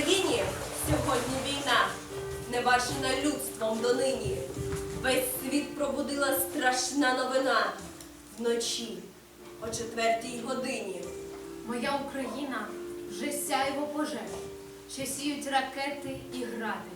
Україні сьогодні війна, не бачена людством донині. Весь світ пробудила страшна новина вночі о четвертій годині. Моя Україна вже сяєво пожеж, ще сіють ракети і гради,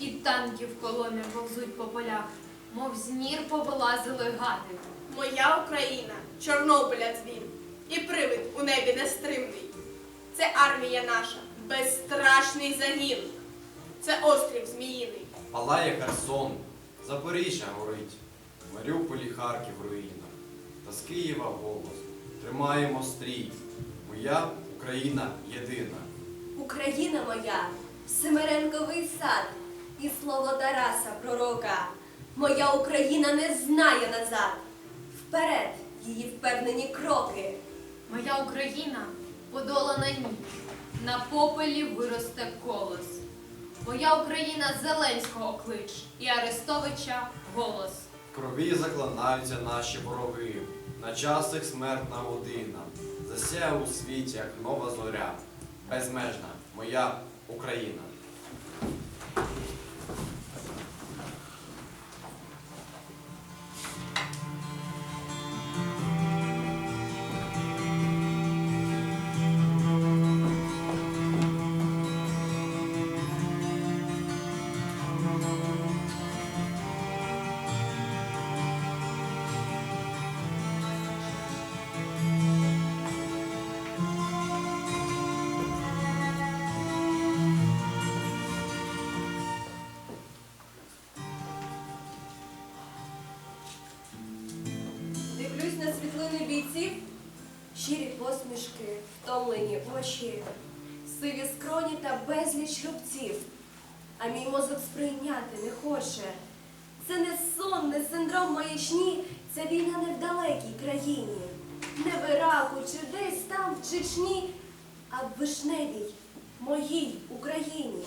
і танки в колони повзуть по полях, мов з нір повилазили гади. Моя Україна, Чорнобиля дзвін, і привид у небі нестримний. Це армія наша безстрашний загін. Це острів Зміїний. Палає Херсон, Запоріжжя горить, в Маріуполі Харків руїна. Та з Києва голос. Тримаємо стрій. Моя Україна єдина. Україна моя, Семеренковий сад і слово Тараса пророка. Моя Україна не знає назад. Вперед її впевнені кроки. Моя Україна подолана ніч, на попелі виросте колос. Моя Україна Зеленського клич і Арестовича голос. В крові заклинаються наші вороги. На час їх смертна година. Засяє у світі, як нова зоря. Безмежна моя Україна. На світлини бійців, щирі посмішки, втомлені очі, сиві скроні та безліч рубців. А мій мозок сприйняти не хоче. Це не сон, не синдром маячні, це війна не в далекій країні, не в Іраку чи десь там в Чечні, а в вишневій, моїй Україні.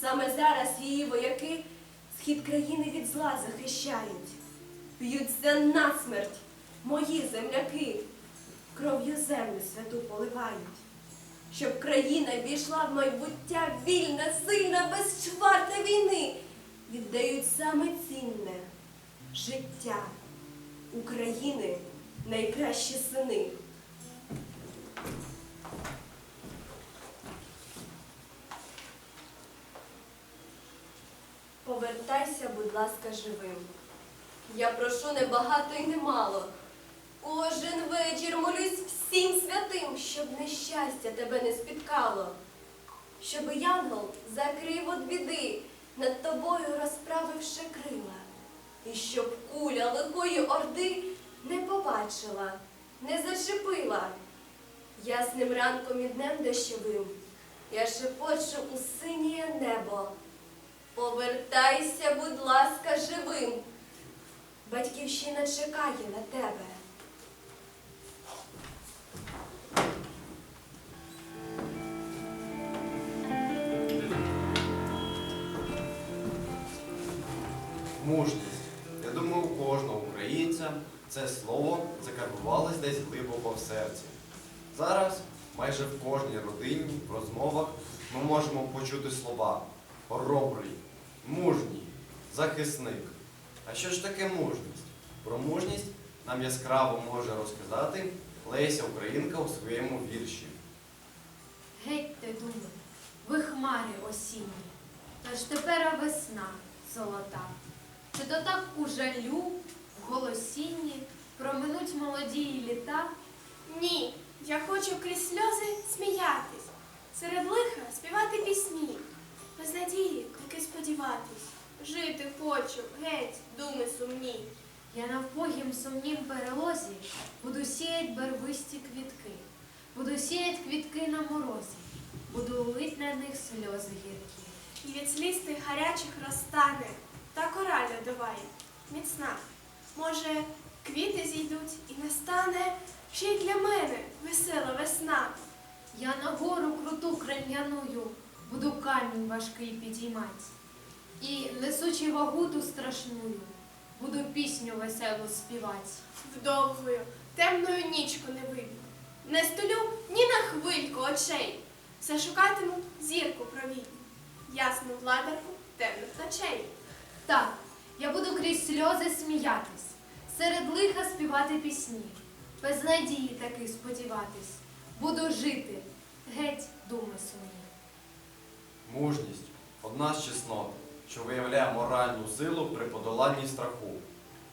Саме зараз її вояки схід країни від зла захищають. Б'ються насмерть мої земляки, кров'ю землю святу поливають, щоб країна війшла в майбуття вільна, сильна, безчварна війни, віддають саме цінне життя України найкращі сини. Повертайся, будь ласка, живим. Я прошу не багато і не мало. Кожен вечір молюсь всім святим, щоб нещастя тебе не спіткало, щоб янгол закрив від біди, над тобою розправивши крила, і щоб куля лихої орди не побачила, не зачепила. Ясним ранком і днем дощовим я шепочу у синє небо. Повертайся, будь ласка, живим. Батьківщина чекає на тебе. Мужність. Я думаю, у кожного українця це слово закарбувалось десь глибоко в серці. Зараз майже в кожній родині в розмовах ми можемо почути слова хоробрий, мужній, захисник. А що ж таке мужність? Про мужність нам яскраво може розказати Леся Українка у своєму вірші. Геть ти думи, ви хмарі осінні, тож тепер весна золота. Чи то так у жалю, в голосінні проминуть молодії літа? Ні, я хочу крізь сльози сміятись, серед лиха співати пісні, без надії крики сподіватись. Жити хочу, геть, думи сумні. Я на впогім сумнім перелозі буду сіять барвисті квітки, буду сіять квітки на морозі, буду лить на них сльози гіркі. І від сліз тих гарячих розтане, та кора льодовая, міцна. Може, квіти зійдуть і настане ще й для мене весела весна. Я на гору круту крем'яную буду камінь важкий підіймать. І, несучи вагу ту страшную, буду пісню веселу співать. Вдовгою, темною нічку не видно. Не столю ні на хвильку очей. Все шукатиму зірку провідну, ясну владарку темних ночей. Так, я буду крізь сльози сміятись, серед лиха співати пісні, без надії таки сподіватись. Буду жити, геть думи сумні. Мужність одна з чеснот, що виявляє моральну силу при подоланні страху.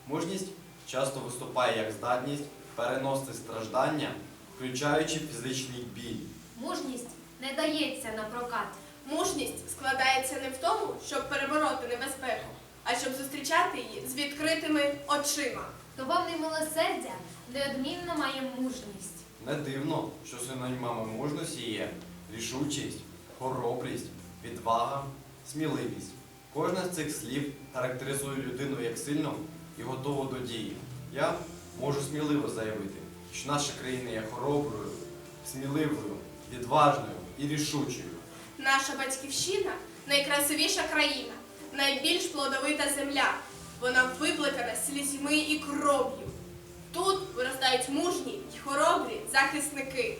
Мужність часто виступає як здатність переносити страждання, включаючи фізичний біль. Мужність не дається на прокат. Мужність складається не в тому, щоб перебороти небезпеку, а щоб зустрічати її з відкритими очима. То повний милосердя неодмінно має мужність. Не дивно, що синонімами мужності є рішучість, хоробрість, відвага, сміливість. Кожне з цих слів характеризує людину як сильну і готову до дії. Я можу сміливо заявити, що наша країна є хороброю, сміливою, відважною і рішучою. Наша батьківщина найкрасивіша країна, найбільш плодовита земля. Вона виплакана слізьми і кров'ю. Тут виростають мужні й хоробрі захисники.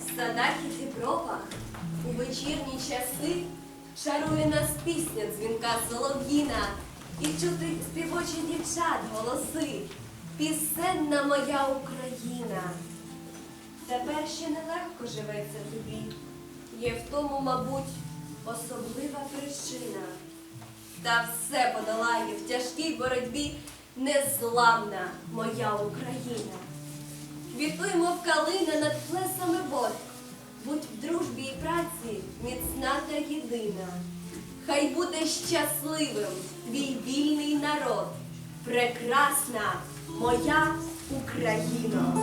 В садах і дібровах у вечірні часи шарує нас пісня дзвінка солов'їна, і чути співочі дівчат голоси. Пісенна моя Україна. Тепер ще нелегко живеться тобі. Є в тому, мабуть, особлива причина. Та все подолає в тяжкій боротьбі незламна моя Україна. Квітуй, мов калина над плесами вод, будь в дружбі і праці міцна та єдина. Хай буде щасливим твій вільний народ, прекрасна моя Україно.